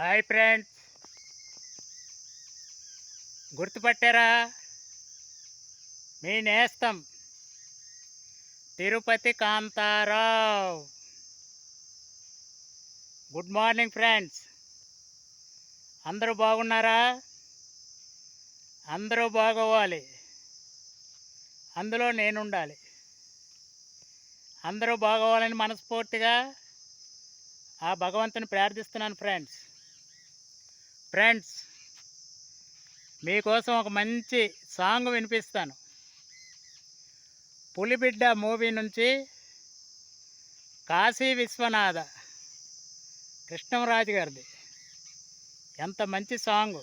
Hi friends. గుర్తుపట్టారా? మీ నేస్తం. Tirupati Kantarao. Good morning friends. అందరూ బాగున్నారా? అందరూ బాగోవాలి. అందులో నేను ఉండాలి అందరూ బాగోవాలని మనస్ఫూర్తిగా ఆ భగవంతుని ప్రార్థిస్తున్నాను ఫ్రెండ్స్. ఫ్రెండ్స్ మీకోసం ఒక మంచి సాంగ్ వినిపిస్తాను. పులిబిడ్డ మూవీ నుంచి కాశీ విశ్వనాథ కృష్ణరాజు గారిది. ఎంత మంచి సాంగ్.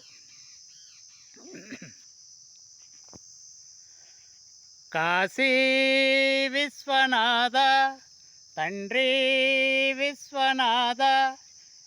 కాశీ విశ్వనాథ తండ్రి విశ్వనాథ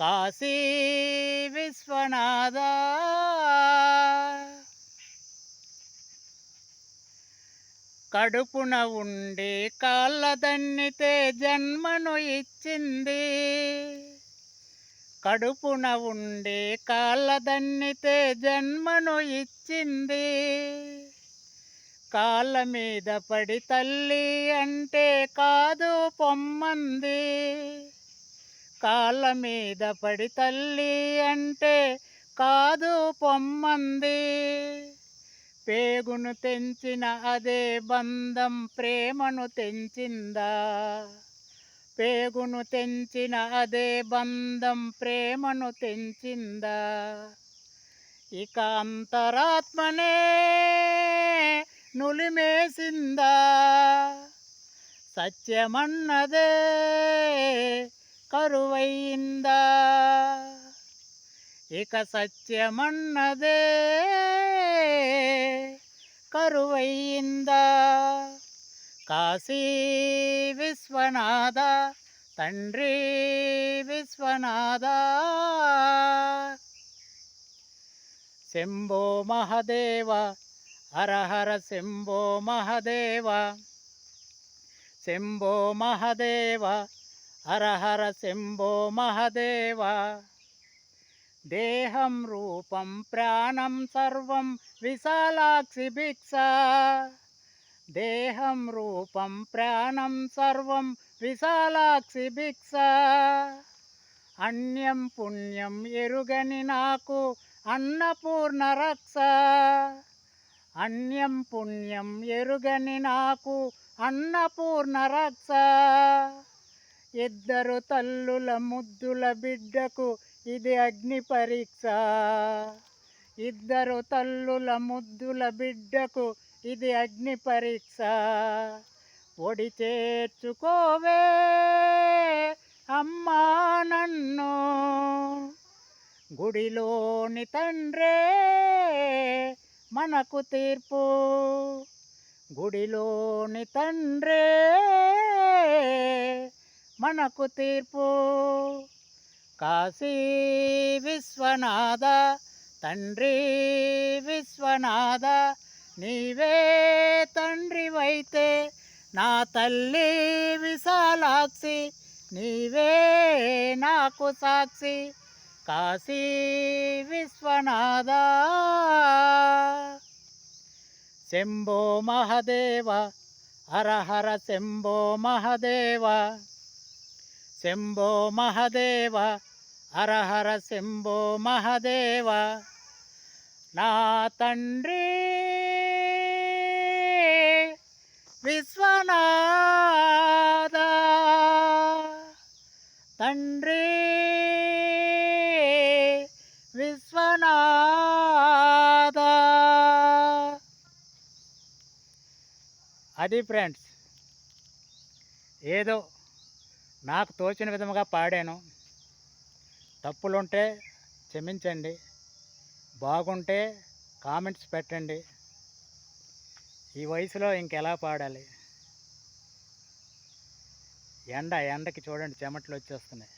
కాశీ విశ్వనాథ. కడుపున ఉండి కాళ్ళదన్నితే జన్మను ఇచ్చింది. కడుపున ఉండి కాళ్ళదన్నితే జన్మను ఇచ్చింది. కాళ్ళ మీద పడి తల్లి అంటే కాదు పొమ్మంది. కాళ్ళ మీద పడి తల్లి అంటే కాదు పొమ్మంది. పేగును తెంచిన అదే బంధం ప్రేమను తెంచిందా? పేగును తెంచిన అదే బంధం ప్రేమను తెంచిందా? ఇక అంతరాత్మనే నులిమేసిందా? సత్యమన్నదే కరువయిందా ఇక సత్యమన్నదే. కరువైందా? కాశీ విశ్వనాథ తండ్రి విశ్వనాథ. శంభో మహదేవ హరహర శంభో మహదేవ. శంభో మహదేవ హర హర శంభో మహదేవ. దేహం రూపం ప్రాణం సర్వం విశాలాక్షి భిక్ష. దేహం రూపం ప్రాణం సర్వం విశాలాక్షి భిక్ష. అన్యం పుణ్యం ఎరుగని నాకు అన్నపూర్ణ రక్ష. అన్యం పుణ్యం ఎరుగని నాకు అన్నపూర్ణ రక్ష. ఇద్దరు తల్లుల ముద్దుల బిడ్డకు ఇది అగ్ని పరీక్ష. ఇద్దరు తల్లుల ముద్దుల బిడ్డకు ఇది అగ్ని పరీక్ష. ఒడి చేర్చుకోవే అమ్మా నన్ను. గుడిలోని తండ్రే మనకు తీర్పు. గుడిలోని తండ్రే మనకు తీర్పు. కాశీ విశ్వనాథ తండ్రి విశ్వనాథ నీవే తండ్రివైతే నా తల్లి విశాలాక్షి నీవే నాకు సాక్షి. కాశీ విశ్వనాథ. శంభో మహదేవ హర హర శంభో మహదేవ. శంభో మహదేవ హరహర శంభో మహదేవ. నా తండ్రి విశ్వనాథ. తండ్రి విశ్వనాథ. అది ఫ్రెండ్స్ ఏదో నాకు తోచిన విధముగా పాడాను. తప్పులుంటే క్షమించండి. బాగుంటే కామెంట్స్ పెట్టండి. ఈ వయసులో ఇంకెలా పాడాలి? ఎండ ఎండకి చూడండి చెమటలు వచ్చేస్తున్నాయి.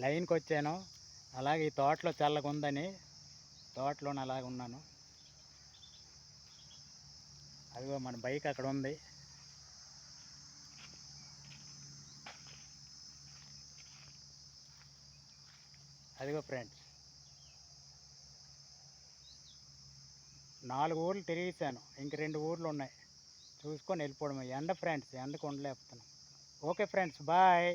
లైన్కి వచ్చాను. అలాగే ఈ తోటలో చల్లగా ఉందని తోటలోనే అలాగ ఉన్నాను. అదిగో మన బైక్ అక్కడ ఉంది. అదిగో ఫ్రెండ్స్. నాలుగు ఊర్లు తిరిగిచ్చాను ఇంక రెండు ఊర్లు ఉన్నాయి. చూసుకొని వెళ్ళిపోవడం ఎండ ఫ్రెండ్స్ ఎండకు ఉండలేకపోతున్నాం. Okay friends bye.